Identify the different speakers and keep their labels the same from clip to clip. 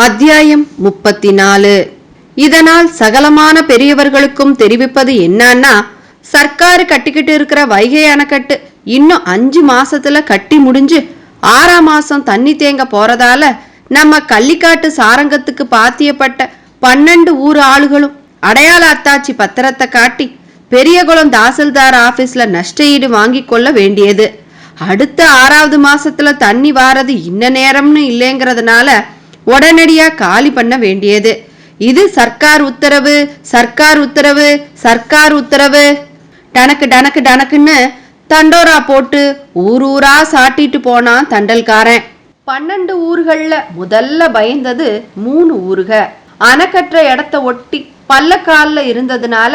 Speaker 1: அத்தியாயம் முப்பத்தி நாலு இதனால் சகலமான பெரியவர்களுக்கும் தெரிவிப்பது என்னன்னா சர்க்காரு கட்டிக்கிட்டு இருக்கிற வைகை அணைக்கட்டு இன்னும் அஞ்சு மாசத்துல கட்டி முடிஞ்சு ஆறாம் மாசம் தண்ணி தேங்க போறதால நம்ம கள்ளிக்காட்டு சாரங்கத்துக்கு பாத்தியப்பட்ட பன்னெண்டு ஊர் ஆளுகளும் அடையாள அத்தாச்சி பத்திரத்தை காட்டி பெரியகுளம் தாசில்தார் ஆபீஸ்ல நஷ்டஈடு வாங்கி கொள்ள வேண்டியது. அடுத்த ஆறாவது மாசத்துல தண்ணி வாரது இன்ன நேரம்னு இல்லைங்கிறதுனால உடனடியா காலி பண்ண வேண்டியது. இது சர்க்கார் உத்தரவு சர்க்கார் உத்தரவு சர்க்கார் உத்தரவு. டனக்கு டனக்கு டனக்குன்னு தண்டோரா போட்டு ஊர் ஊரா சாட்டிட்டு போனான் தண்டல்காரன். பன்னெண்டு ஊர்கள்ல முதல்ல பயந்தது மூணு ஊருக. அணக்கற்ற இடத்த ஒட்டி பள்ளக்கால்ல இருந்ததுனால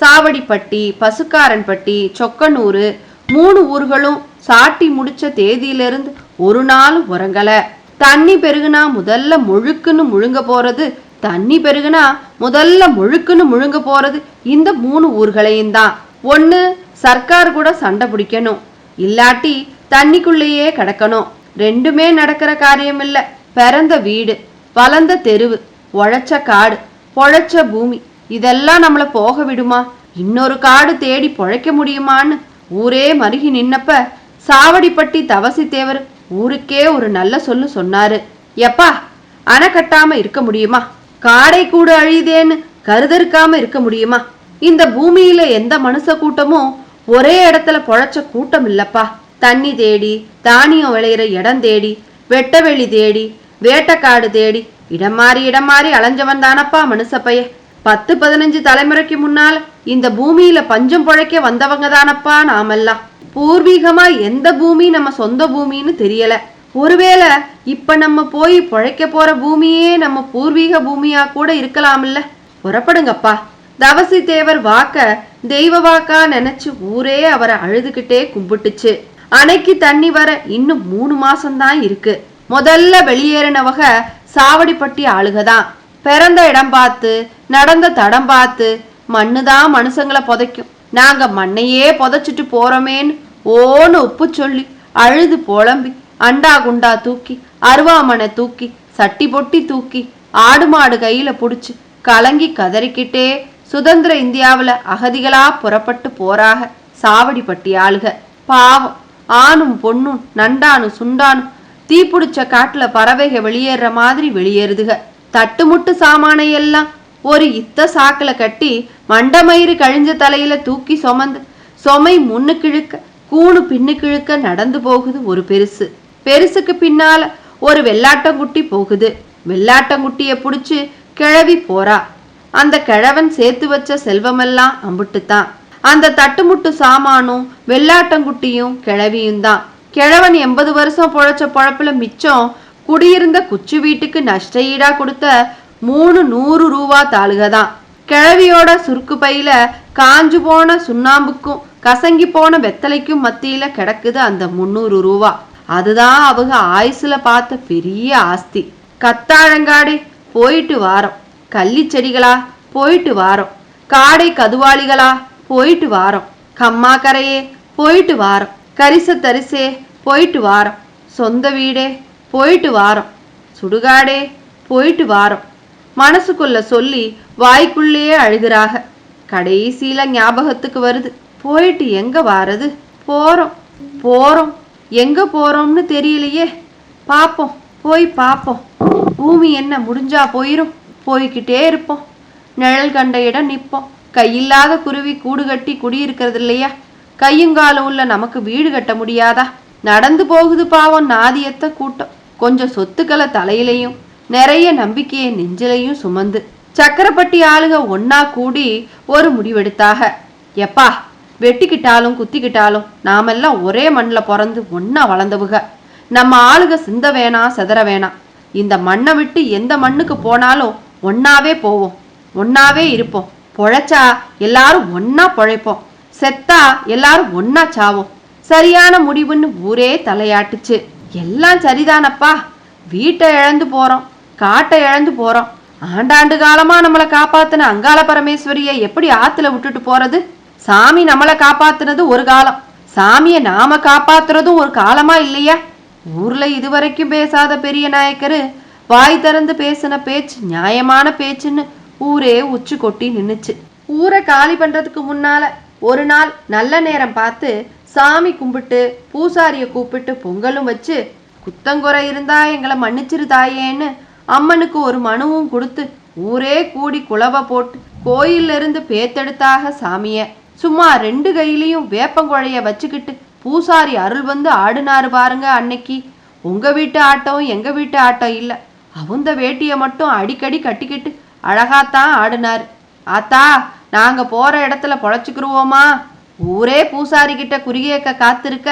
Speaker 1: சாவடிப்பட்டி பசுக்காரன்பட்டி சொக்கனூரு மூணு ஊர்களும் சாட்டி முடிச்ச தேதியிலிருந்து ஒரு நாள் உறங்கலை. தண்ணி பெருகுனா முதல்ல முழுக்குன்னு முழுங்க போறது தண்ணி பெருகுனா முதல்ல முழுக்குன்னு முழுங்க போறது இந்த மூணு ஊர்களையும் தான். ஒன்னு சர்க்கார் கூட சண்டை பிடிக்கணும். இல்லாட்டி தண்ணிக்குள்ளேயே கிடக்கணும். ரெண்டுமே நடக்கிற காரியம் இல்ல. பிறந்த வீடு வளர்ந்த தெருவு உழைச்ச காடு பொழைச்ச பூமி இதெல்லாம் நம்மள போக விடுமா? இன்னொரு காடு தேடி பொழைக்க முடியுமான்னு ஊரே மருகி நின்னப்ப சாவடிப்பட்டி தவசி தேவர் ஊருக்கே ஒரு நல்ல சொல்லு சொன்னாரு. எப்பா அணை கட்டாம இருக்க முடியுமா? காடை கூடு அழியுதேன்னு கருதறுக்காம இருக்க முடியுமா? இந்த பூமியில எந்த மனுஷ கூட்டமும் ஒரே இடத்துல பொழைச்ச கூட்டம் இல்லப்பா. தண்ணி தேடி தானியம் விளையிற இடம் தேடி வெட்டவெளி தேடி வேட்டக்காடு தேடி இடம் மாறி இடம் மாறி அலைஞ்சவன் தானப்பா மனுஷப்பைய பத்து பதினஞ்சு தலைமுறைக்கு முன்னால் இந்த பூமியில பஞ்சம் பொழைக்க வந்தவங்க தானப்பா நாமெல்லாம். பூர்வீகமா எந்த பூமி நம்ம சொந்த பூமின்னு தெரியல. ஒருவேளை இப்ப நம்ம போய் பிழைக்க போற பூமியே நம்ம பூர்வீக பூமியா கூட இருக்கலாம்ல. புறப்படுங்கப்பா. தவசி தேவர் வாக்க தெய்வ வாக்கா நினைச்சு ஊரே அவரை அழுதுகிட்டே கும்பிட்டுச்சு. அணைக்கு தண்ணி வர இன்னும் மூணு மாசம்தான் இருக்கு. முதல்ல வெளியேறினவக சாவடிப்பட்டி ஆளுகதான். பிறந்த இடம் பார்த்து நடந்த தடம் பார்த்து மண்ணுதான் மனுஷங்களை புதைக்கும். நாங்க மண்ணையே புதைச்சிட்டு போறோமேன்னு ஓன்னு உப்பு சொல்லி அழுது புலம்பி அண்டா குண்டா தூக்கி அருவாமனை தூக்கி சட்டி பொட்டி தூக்கி ஆடு மாடு கையில புடிச்சு கலங்கி கதறிக்கிட்டே சுதந்திர இந்தியாவுல அகதிகளா புறப்பட்டு போறாக சாவடிப்பட்டி ஆளுக. பாவம். ஆணும் பொண்ணும் நண்டானும் சுண்டானும் தீப்புடிச்ச காட்டுல பறவைக வெளியேற மாதிரி வெளியேறுதுக. தட்டுமுட்டு சாமானை எல்லாம் ஒரு இத்த சாக்குல கட்டி மண்டமயிறு கழிஞ்ச தலையில தூக்கி சுமந்து சுமை முன்னு கிழுக்க கூணு பின்னு கிழுக்க நடந்து போகுது ஒரு பெருசு. பெருசுக்கு பின்னால ஒரு வெள்ளாட்டங்குட்டி போகுது. வெள்ளாட்டங்குட்டிய புடிச்சு கிழவி போறா. அந்த கிழவன் சேர்த்து வச்ச செல்வமெல்லாம் அம்புட்டுத்தான். அந்த தட்டுமுட்டு சாமானும் வெள்ளாட்டங்குட்டியும் கிழவியும் தான். கிழவன் எண்பது வருஷம் பொழைச்ச பொழப்புல மிச்சம் குடியிருந்த குச்சி வீட்டுக்கு நஷ்ட ஈடா கொடுத்த மூணு நூறு ரூபா தாளுக தான் கிழவியோட சுருக்கு பையில காஞ்சு போன சுண்ணாம்புக்கும் கசங்கி போன வெத்தலைக்கும் மத்தியில கிடக்குது அந்த முந்நூறு ரூபா அதுதான் அவங்க ஆயுசுல பார்த்த பெரிய ஆஸ்தி. கத்தாழங்காடே போயிட்டு வாரோம். கள்ளி செடிகளா போயிட்டு வாரோம். காடை கதுவாளிகளா போயிட்டு வாரோம். கம்மாக்கரையே போயிட்டு வாரோம். கரிச தரிசே போயிட்டு வாரோம். சொந்த வீடே போயிட்டு வாரோம். சுடுகாடே போயிட்டு வாரோம். மனசுக்குள்ள சொல்லி வாய்க்குள்ளேயே அழுகிறாக. கடைசியில ஞாபகத்துக்கு வருது. போயிட்டு எங்க வாரது? போறோம். போறோம். எங்க போறோம்னு தெரியலையே. பாப்போம். போய் பாப்போம். பூமி என்ன முடிஞ்சா போயிரும். போய்கிட்டே இருப்போம். நிழல் கண்ட இடம் நிற்போம். கையில்லாத குருவி கூடு கட்டி குடியிருக்கிறது இல்லையா? கையுங்காலம் உள்ள நமக்கு வீடு கட்ட முடியாதா? நடந்து போகுது பாவம் நாதியத்த கூட்டம். கொஞ்சம் சொத்துக்களை தலையிலையும் நிறைய நம்பிக்கையை நெஞ்சிலையும் சுமந்து சக்கரப்பட்டி ஆளுக ஒன்னா கூடி ஒரு முடிவெடுத்தாக. எப்பா வெட்டிக்கிட்டாலும் குத்திக்கிட்டாலும் நாமெல்லாம் ஒரே மண்ணில் பிறந்து ஒன்னா வளர்ந்தவுக. நம்ம ஆளுக சிந்த வேணாம் செதற வேணாம் இந்த மண்ணை விட்டு எந்த மண்ணுக்கு போனாலும் ஒன்னாவே போவோம். ஒன்னாவே இருப்போம். பொழைச்சா எல்லாரும் ஒன்னா பொழைப்போம். செத்தா எல்லாரும் ஒன்னா சாவோம். சரியான முடிவுன்னு ஊரே தலையாட்டுச்சு. எல்லாம் சரிதானப்பா. வீட்டை இழந்து போறோம். காட்டை இழந்து போறோம். ஆண்டாண்டு காலமா நம்மளை காப்பாத்துன அங்காள பரமேஸ்வரியை எப்படி ஆத்துல விட்டுட்டு போறது? சாமி நம்மளை காப்பாத்துனது ஒரு காலம். சாமியை நாம காப்பாத்துறதும் ஒரு காலமா இல்லையா? ஊர்ல இதுவரைக்கும் பேசாத பெரிய நாயக்கரு வாய் திறந்து பேசின பேச்சு நியாயமான பேச்சுன்னு ஊரே உச்சி கொட்டி நின்னுச்சு. ஊரை காலி பண்றதுக்கு முன்னால ஒரு நாள் நல்ல நேரம் பார்த்து சாமி கும்பிட்டு பூசாரிய கூப்பிட்டு பொங்கலும் வச்சு குத்தங்குறை இருந்தா எங்களை மன்னிச்சிரு தாயேன்னு அம்மனுக்கு ஒரு மனுவும் கொடுத்து ஊரே கூடி குழவ போட்டு கோயில்ல இருந்து பேத்தெடுத்தாக சாமிய. சும்மா ரெண்டு கையிலையும் வேப்பங்குழைய வச்சுக்கிட்டு பூசாரி அருள் வந்து ஆடுனாரு பாருங்க அன்னைக்கு. உங்க வீட்டு ஆட்டம் எங்க வீட்டு ஆட்டம் இல்ல. அவுந்த வேட்டிய மட்டும் அடிக்கடி கட்டிக்கிட்டு அழகாத்தான் ஆடினார். ஆத்தா நாங்க போற இடத்துல பொழைச்சிக்கிருவோமா? ஊரே பூசாரி கிட்ட குறுகியக்க காத்திருக்க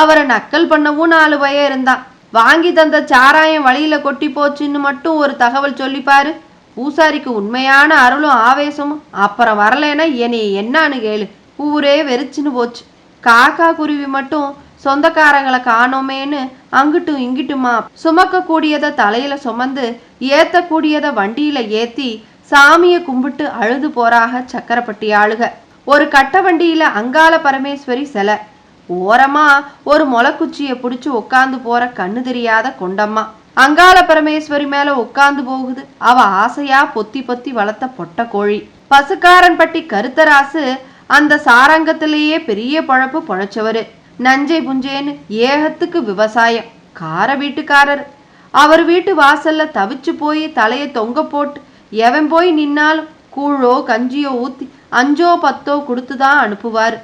Speaker 1: அவரை நக்கல் பண்ணவும் நாலு பய இருந்தான். வாங்கி தந்த சாராயம் வழியில கொட்டி போச்சுன்னு மட்டும் ஒரு தகவல் சொல்லிப்பாரு. பூசாரிக்கு உண்மையான அருளும் ஆவேசமும். அப்புறம் வரலைன்னா என்னை என்னான்னு கேளு. ஊரே வெறிச்சுன்னு போச்சு. காக்கா குருவி மட்டும் சொந்தக்காரங்களை காணோமேன்னு அங்கிட்டும் இங்கிட்டுமா சுமக்க கூடியதை தலையில சுமந்து ஏத்தக்கூடியதை வண்டியில ஏத்தி சாமியை கும்பிட்டு அழுது போறாக சக்கரப்பட்டி ஆளுக ஒரு கட்ட வண்டியில அங்காள பரமேஸ்வரி சிலை. ஓரமா ஒரு முளைக்குச்சியை பிடிச்சி உட்காந்து போற கண்ணு தெரியாத கொண்டம்மா. அங்காள பரமேஸ்வரி மேல உட்காந்து போகுது. அவ ஆசையா பொத்தி பொத்தி வளர்த்த பொட்ட கோழி. பசுக்காரன்பட்டி கருத்தராசு அந்த சாரங்கத்திலேயே பெரிய பழப்பு பொழைச்சவரு. நஞ்சை புஞ்சேன்னு ஏகத்துக்கு விவசாயம். கார வீட்டுக்காரர். அவர் வீட்டு வாசல்ல தவிச்சு போய் தலைய தொங்க போட்டு எவன் போய் நின்னாலும் கூழோ கஞ்சியோ ஊத்தி அஞ்சோ பத்தோ கொடுத்து தான்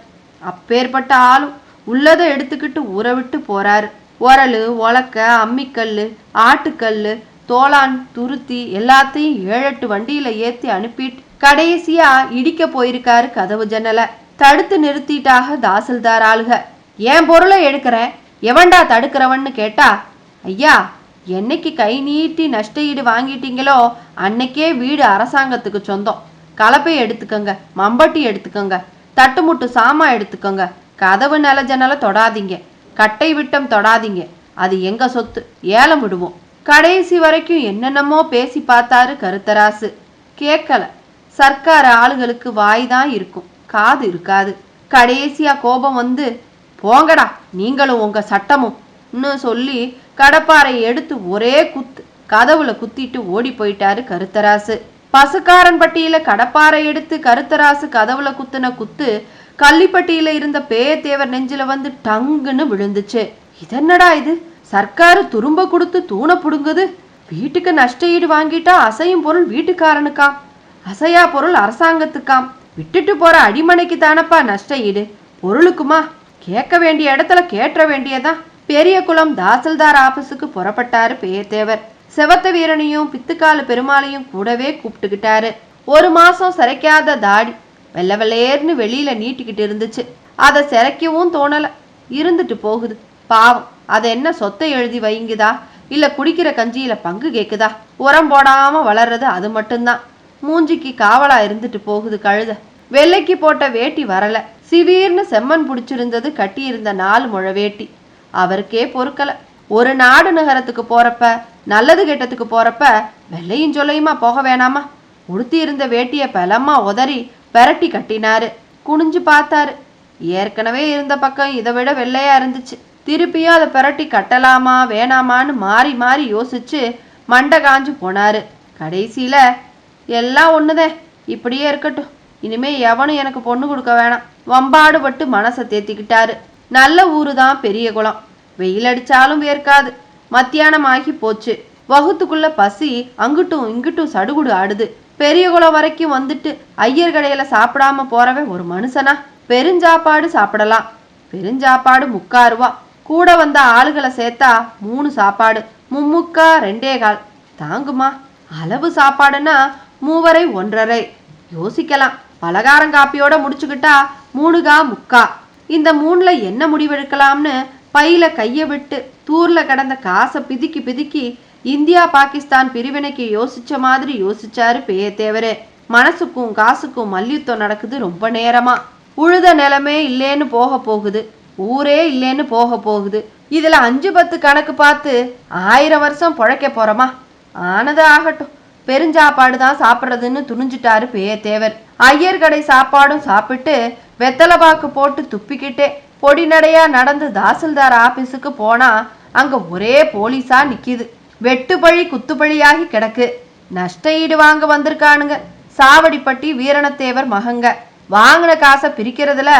Speaker 1: அப்பேற்பட்ட ஆளும் உள்ளதை எடுத்துக்கிட்டு ஊற விட்டு போறாரு. உரலு உலக்க அம்மிக்கல் ஆட்டுக்கல் தோளான் துருத்தி எல்லாத்தையும் ஏழெட்டு வண்டியில ஏத்தி அனுப்பிட்டு கடைசியா இடிக்க போயிருக்காரு கதவு ஜன்னலை. தடுத்து நிறுத்திட்டாக தாசில்தார் ஆளுக. என் பொருளை எடுக்கிறேன் எவன்டா தடுக்கிறவன்னு கேட்டா ஐயா என்னைக்கு கை நீட்டி நஷ்ட ஈடு வாங்கிட்டீங்களோ அன்னைக்கே வீடு அரசாங்கத்துக்கு சொந்தம். கலப்பை எடுத்துக்கோங்க மம்பட்டி எடுத்துக்கோங்க தட்டுமுட்டு சாமா எடுத்துக்கோங்க கதவு நில ஜன்னலை தொடாதீங்க. கட்டை விட்டம் தொடாதீங்க. அது எங்க சொத்து? ஏலம் விடுவோம். கடைசி வரைக்கும் என்னென்னமோ பேசி பார்த்தாரு கருத்தராசு. கேட்கல. சர்க்கார் ஆளுகளுக்கு வாய் தான் இருக்கும். காது இருக்காது. கடைசியா கோபம் வந்து போங்கடா நீங்களும் உங்க சட்டமும் சொல்லி கடப்பாரை எடுத்து ஒரே குத்து கதவுல குத்திட்டு ஓடி போயிட்டாரு கருத்தராசு. பசுக்காரன் பட்டியில கடப்பாரை எடுத்து கருத்தராசு கதவுல குத்துன குத்து கள்ளிப்பட்டியில இருந்த பேயத்தேவர் நெஞ்சில வந்து டங்குன்னு விழுந்துச்சு. இதென்னடா இது? சர்க்காரு துரும்ப கொடுத்து தூண புடுங்குது. வீட்டுக்கு நஷ்ட ஈடு வாங்கிட்டா அசையும் பொருள் வீட்டுக்காரனுக்காம் அசையா பொருள் அரசாங்கத்துக்காம். விட்டுட்டு போற அடிமனைக்கு தானப்பா நஷ்ட ஈடு பொருளுக்குமா? கேட்க வேண்டிய இடத்துல கேட்ட வேண்டியதான் பெரிய குளம் தாசில்தார் ஆபீஸுக்கு புறப்பட்டாரு பேயத்தேவர். செவத்த வீரனையும் பித்துக்காலு பெருமாளையும் கூடவே கூப்பிட்டுக்கிட்டாரு. ஒரு மாசம் சிரைக்காத தாடி வெள்ள வெள்ளையர்னு வெளியில நீட்டிக்கிட்டு இருந்துச்சு. அதை சிறைக்கவும் தோணல. இருந்துட்டு போகுது. பாவம். அதை என்ன சொத்தை எழுதி வைங்குதா? இல்ல குடிக்கிற கஞ்சியில பங்கு கேக்குதா? உரம் போடாம வளர்றது அது மட்டும்தான். மூஞ்சிக்கு காவலா இருந்துட்டு போகுது கழுத. வெள்ளைக்கு போட்ட வேட்டி வரல. சிவீர்னு செம்மண் பிடிச்சிருந்தது கட்டியிருந்த நாலு முழ வேட்டி. அவருக்கே பொறுக்கல. ஒரு நாடு நகரத்துக்கு போறப்ப நல்லது கெட்டத்துக்கு போறப்ப வெள்ளையும் சொல்லையுமா போக வேணாமா? உடுத்தி இருந்த பலமா உதறி பெரட்டி கட்டினாரு. குனிஞ்சு பார்த்தாரு. ஏற்கனவே இருந்த பக்கம் இதை விட வெள்ளையா இருந்துச்சு. திருப்பியும் அதை பெரட்டி கட்டலாமா வேணாமான்னு மாறி மாறி யோசிச்சு மண்டை காஞ்சு போனாரு. கடைசியில எல்லாம் ஒண்ணுதே இப்படியே இருக்கட்டும். இனிமே எவனும் எனக்கு பொண்ணு கொடுக்க வேணாம். வம்பாடுபட்டு மனசை தேத்திக்கிட்டாரு. நல்ல ஊரு தான் பெரிய குளம். வெயில் அடிச்சாலும் வேர்க்காது. மத்தியானம் ஆகி போச்சு. வகுத்துக்குள்ள பசி அங்கிட்டும் இங்கிட்டும் சடுகுடு ஆடுது. பெரிய குளம் வரைக்கும் வந்துட்டு ஐயர் கடையில சாப்பிடாம போறவன் ஒரு மனுஷனா? பெருஞ்சாப்பாடு சாப்பிடலாம். பெருஞ்சாப்பாடு முக்கா ரூபா. கூட வந்த ஆளுகளை சேர்த்தா மூணு சாப்பாடு. மும்முக்கா ரெண்டே கால். தாங்குமா? அளவு சாப்பாடுன்னா மூவரை ஒன்றரை. யோசிக்கலாம். பலகாரம் காப்பியோட முடிச்சுக்கிட்டா மூணுகா முக்கா. இந்த மூணுல என்ன முடிவெடுக்கலாம்னு பையில கையை விட்டு தூர்ல கடந்த காசை பிதுக்கி பிதுக்கி இந்தியா பாகிஸ்தான் பிரிவினைக்கு யோசிச்ச மாதிரி யோசிச்சாரு பேயத்தேவரே. மனசுக்கும் காசுக்கும் மல்யுத்தம் நடக்குது ரொம்ப நேரமா. உழுத நிலமே இல்லேன்னு போக போகுது. ஊரே இல்லேன்னு போக போகுது. இதுல அஞ்சு பத்து கணக்கு பார்த்து ஆயிரம் வருஷம் பொழைக்க போறோமா? ஆனது ஆகட்டும். பெருஞ்சாப்பாடு தான் சாப்பிட்றதுன்னு துணிஞ்சிட்டாரு பேயத்தேவர். ஐயர் கடை சாப்பாடும் சாப்பிட்டு வெத்தலை பாக்கு போட்டு துப்பிக்கிட்டே. பொடிநடையா நடந்து தாசில்தார் ஆபீஸுக்கு போனா அங்க ஒரே போலீஸா நிக்கிது. வெட்டுப்பழி குத்துப்பழியாகி கிடக்கு. நஷ்ட ஈடு வாங்க வந்திருக்கானுங்க. சாவடிப்பட்டி வீரணத்தேவர் மகங்க. வாங்கின காசை பிரிக்கிறதுல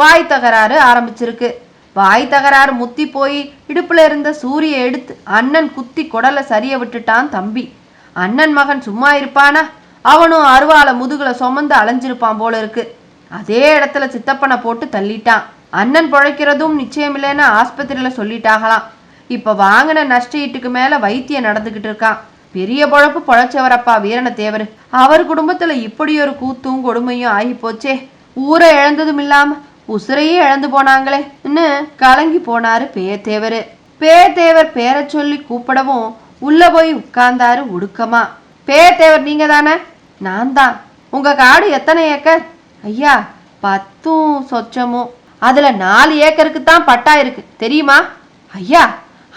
Speaker 1: வாய் தகராறு ஆரம்பிச்சிருக்கு. வாய் தகராறு முத்தி போய் இடுப்புல இருந்த சூரிய எடுத்து அண்ணன் குத்தி குடலை சரிய விட்டுட்டான் தம்பி. அண்ணன் மகன் சும்மா இருப்பானா? அவனும் அருவாளை முதுகுல சுமந்து அலைஞ்சிருப்பான் போல இருக்கு. அதே இடத்துல சித்தப்பனை போட்டு தள்ளிட்டான். அண்ணன் பிழைக்கிறதும் நிச்சயமில்லைன்னு ஆஸ்பத்திரியில் சொல்லிட்டாகலாம் இப்போ வாங்கின நஷ்ட ஈட்டுக்கு வைத்தியம் நடந்துக்கிட்டு இருக்கான் பெரிய பொழப்பு பொழைச்சவரப்பா வீரண தேவர் அவர் குடும்பத்தில் இப்படி ஒரு கூத்தும் கொடுமையும் ஆகி போச்சே ஊரை இழந்ததும் இல்லாமல் உசுரையே இழந்து போனாங்களேன்னு கலங்கி போனாரு பேத்தேவர் பேத்தேவர் பேரை சொல்லி கூப்பிடவும் உள்ளே போய் உட்கார்ந்தாரு உடுக்கமா. பேத்தேவர் நீங்க தானே நான் தான் உங்கள் காடு எத்தனை ஏக்கர்? ஐயா பத்தும் சொச்சமும். அதுல நாலு ஏக்கருக்கு தான் பட்டா இருக்கு. தெரியுமா? ஐயா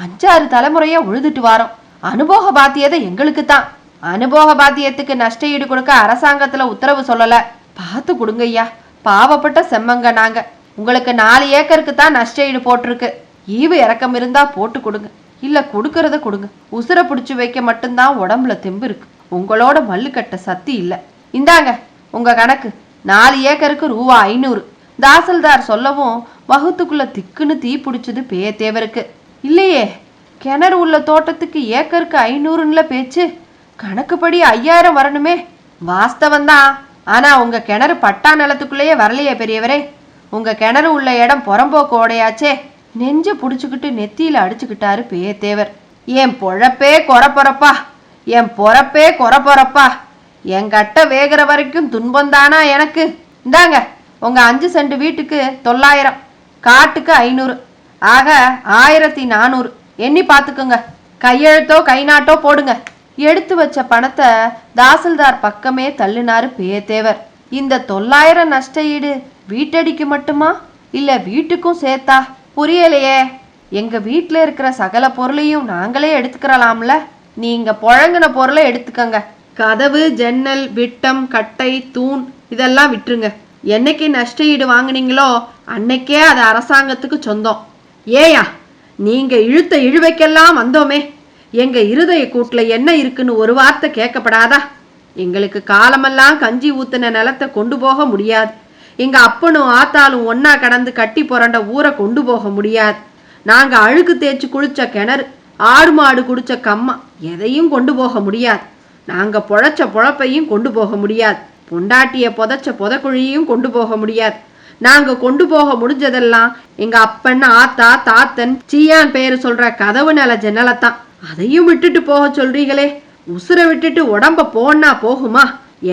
Speaker 1: அஞ்சாறு தலைமுறையா உழுதுட்டு வாரோம். அனுபோக பாத்தியதை எங்களுக்கு தான். அனுபோக பாத்தியத்துக்கு நஷ்ட ஈடு கொடுக்க அரசாங்கத்துல உத்தரவு சொல்லல. பார்த்து கொடுங்க ஐயா. பாவப்பட்ட செம்மங்க நாங்க. உங்களுக்கு நாலு ஏக்கருக்கு தான் நஷ்ட ஈடு போட்டிருக்கு. ஈவு இறக்கம் இருந்தா போட்டு கொடுங்க. இல்ல கொடுக்கறத கொடுங்க. உசுரை பிடிச்சு வைக்க மட்டும்தான் உடம்புல தெம்பு இருக்கு. உங்களோட மல்லுக்கட்ட சக்தி இல்ல. இந்தாங்க உங்க கணக்கு. நாலு ஏக்கருக்கு ரூபா ஐநூறு. தாசில்தார் சொல்லவும் வகுத்துக்குள்ள திக்குன்னு தீ பிடிச்சது பேயத்தேவருக்கு இல்லையே கிணறு உள்ள தோட்டத்துக்கு ஏக்கருக்கு ஐநூறுன்னுல பேச்சு. கணக்குப்படி ஐயாயிரம் வரணுமே. வாஸ்தவந்தான் ஆனா உங்க கிணறு பட்டா நிலத்துக்குள்ளேயே வரலையே பெரியவரே. உங்க கிணறு உள்ள இடம் புறம்போக்கு ஓடையாச்சே. நெஞ்ச புடிச்சுக்கிட்டு நெத்தியில அடிச்சுக்கிட்டாரு பேயத்தேவர் என் பொழப்பே கொரப்பொறப்பா என் பொறப்பே கொரப்பொறப்பா என் கட்ட வேகிற வரைக்கும் துன்பம்தானா எனக்கு? இந்தாங்க. உங்கள் அஞ்சு சென்ட் வீட்டுக்கு தொள்ளாயிரம் காட்டுக்கு ஐநூறு ஆக ஆயிரத்தி நானூறு. எண்ணி பார்த்துக்குங்க கையெழுத்தோ கை நாட்டோ போடுங்க. எடுத்து வச்ச பணத்தை தாசில்தார் பக்கமே தள்ளினாரு பேத்தேவர் இந்த தொள்ளாயிரம் நஷ்ட ஈடு வீட்டடிக்கு மட்டுமா? இல்லை வீட்டுக்கும் சேர்த்தா? புரியலையே. எங்க வீட்டில் இருக்கிற சகல பொருளையும் நாங்களே எடுத்துக்கிறலாம்ல? நீங்க புழங்கின பொருளை எடுத்துக்கங்க. கதவு ஜன்னல் விட்டம் கட்டை தூண் இதெல்லாம் விட்டுருங்க. என்னைக்கு நஷ்ட ஈடு வாங்குனீங்களோ அன்னைக்கே அது அரசாங்கத்துக்கு சொந்தம். ஏயா நீங்க இழுத்த இழுவைக்கெல்லாம் வந்தோமே. எங்க இருதய கூட்டுல என்ன இருக்குன்னு ஒரு வார்த்தை கேட்கப்படாதா? எங்களுக்கு காலமெல்லாம் கஞ்சி ஊத்துன நிலத்தை கொண்டு போக முடியாது. எங்க அப்பனும் ஆத்தாலும் ஒன்னா கடந்து கட்டி புரண்ட ஊரை கொண்டு போக முடியாது. நாங்க அழுக்கு தேய்ச்சி குளிச்ச கிணறு ஆடு மாடு குடிச்ச கம்மா எதையும் கொண்டு போக முடியாது. நாங்க பொழைச்ச பொழப்பையும் கொண்டு போக முடியாது. பொண்டாட்டிய புதைச்ச புதக்குழியும் கொண்டு போக முடியாது. நாங்க கொண்டு போக முடிஞ்சதெல்லாம் எங்க அப்பன் ஆத்தா தாத்தன் சீயான் பேரு சொல்ற கதவு நில ஜன்னலத்தான். அதையும் விட்டுட்டு போக சொல்றீங்களே? உசுரை விட்டுட்டு உடம்ப போனா போகுமா?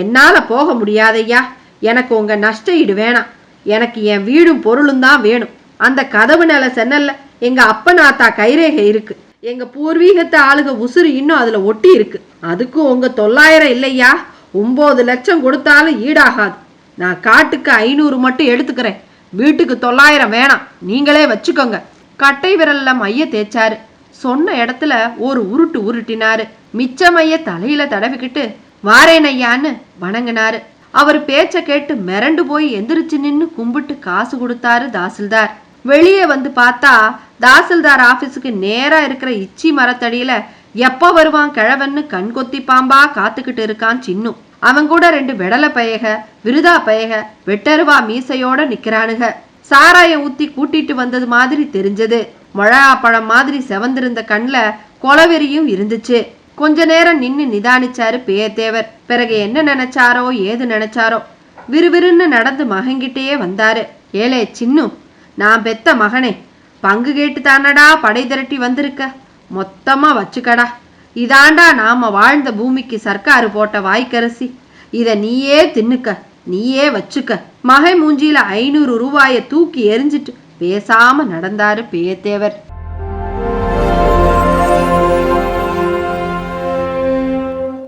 Speaker 1: என்னால போக முடியாதையா எனக்கு உங்க நஷ்ட ஈடு வேணாம். எனக்கு என் வீடும் பொருளும் தான் வேணும். அந்த கதவு நில சென்னல்ல எங்க அப்பன் ஆத்தா கைரேகை இருக்கு. எங்க பூர்வீகத்தை ஆளுக உசுறு இன்னும் அதுல ஒட்டி இருக்கு. அதுக்கும் உங்க தொள்ளாயிரம் இல்லையா? ஒம்பது லட்சம் கொடுத்தாலும் ஈடாகாது. நான் காட்டுக்கு ஐநூறு மட்டும் எடுத்துக்கிறேன். வீட்டுக்கு தொள்ளாயிரம் வேணாம். நீங்களே வச்சுக்கோங்க. கட்டை விரல்ல மைய தேய்ச்சாரு. சொன்ன இடத்துல ஒரு உருட்டு உருட்டினாரு. மிச்ச மைய தலையில தடவிக்கிட்டு வாரேன் ஐயான்னு வணங்கினாரு. அவர் பேச்ச கேட்டு மிரண்டு போய் எந்திரிச்சு நின்னு கும்பிட்டு காசு கொடுத்தாரு தாசில்தார். வெளியே வந்து பார்த்தா தாசில்தார் ஆபீஸுக்கு நேரா இருக்கிற இச்சி மரத்தடியில எப்ப வருவான் கிழவன்னு கண் கொத்தி பாம்பா காத்துக்கிட்டு இருக்கான் சின்னு. அவன் கூட ரெண்டு வெடலை பயக விருதா பயக வெட்டருவா மீசையோட நிக்கிறானுங்க சாராயம் ஊத்தி கூட்டிட்டு வந்தது மாதிரி தெரிஞ்சது. மொழா பழம் மாதிரி செவந்திருந்த கண்ல கொலவெறியும் இருந்துச்சு. கொஞ்ச நேரம் நின்னு நிதானிச்சாரு பேயத்தேவர். பிறகு என்ன நினைச்சாரோ ஏது நினைச்சாரோ. விறுவிறுன்னு நடந்து மகங்கிட்டே வந்தாரு. ஏலே சின்னு நான் பெத்த மகனே பங்கு கேட்டு தானடா படை திரட்டி வந்திருக்க? மொத்தமா வச்சுக்கடா. இதாண்டா நாம வாழ்ந்த பூமிக்கு சர்க்காரு போட்ட வாய்க்கரசி. இதை நீயே தின்னுக்க நீயே வச்சுக்க. மகை மூஞ்சியில ஐநூறு ரூபாயை தூக்கி எரிஞ்சிட்டு பேசாம நடந்தாரு பேத்தேவர்